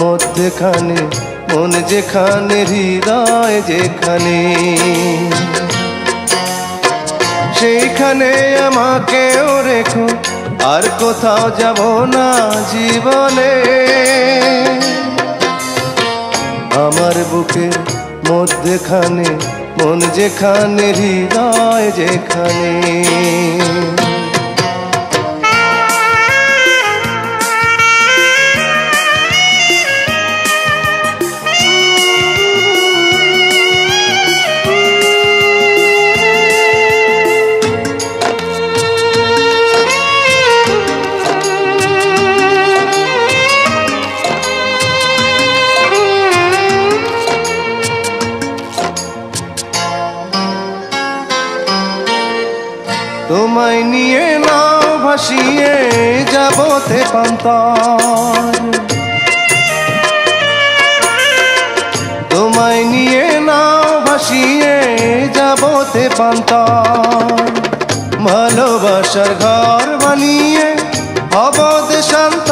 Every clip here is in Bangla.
মধ্যেখানে, মন যেখানে, হৃদয় যেখানে। সেইখানে আমাকেও রেখো, আর কোথাও যাব না জীবনে। আমার বুকে মধ্যেখানে, মন যেখানে, হৃদয় যেখানে। তোমায় নিয়ে নাও ভাসিয়ে যাবতে পান্তর তোমায় নিয়ে নাও ভাসিয়ে যাবতে পান্তর ভালোবাসার ঘর বানিয়ে হব দেশান্ত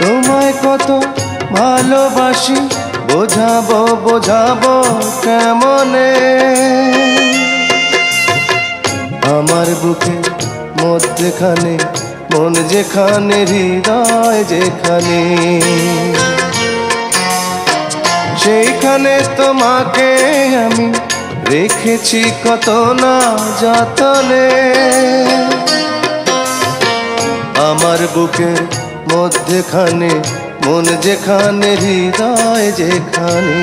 তোমায় কত ভালোবাসি, বোঝাবো বোঝাবো কেমনে? আমার বুকে মধ্যেখানে, মন যেখানে, হৃদয় যেখানে। সেইখানে তোমাকে আমি রেখেছি কত না যতনে। আমার বুকের মধ্যেখানে, মন যেখানে, হৃদয় যেখানে।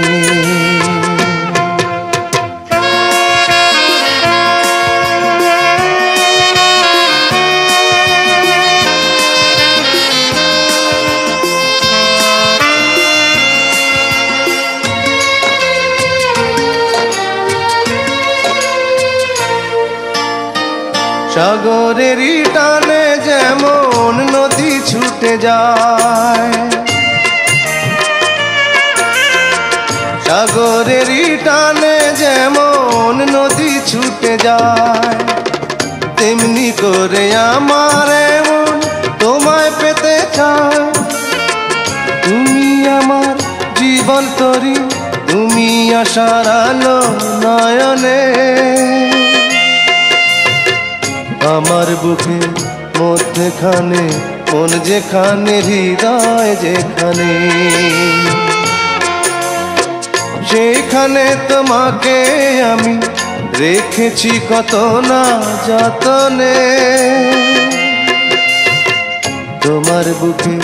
সাগরেরই টানে যেমন নদী ছুটে যায়। সাগরেরই টানে যেমন নদী ছুটে যায়, তেমনি করে আমার এমন তোমায় পেতে চায় তুমি আমার জীবন তরি, তুমি আশার আলো নয়নে আমার বুকে মধ্যেখানে, মন যেখানে, হৃদয় যেখানে। সেখানে তোমাকে আমি রেখেছি কত না যতনে। তোমার বুকে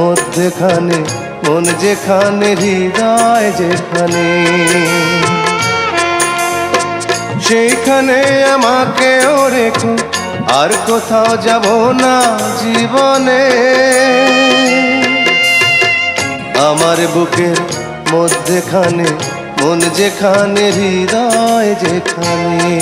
মধ্যেখানে, মন যেখানে, হৃদয় যেখানে। সেইখানে আমাকেও রেখো আর কোথাও যাব না জীবনে। আমার বুকের মধ্যেখানে মন যেখানে হৃদয় যেখানে।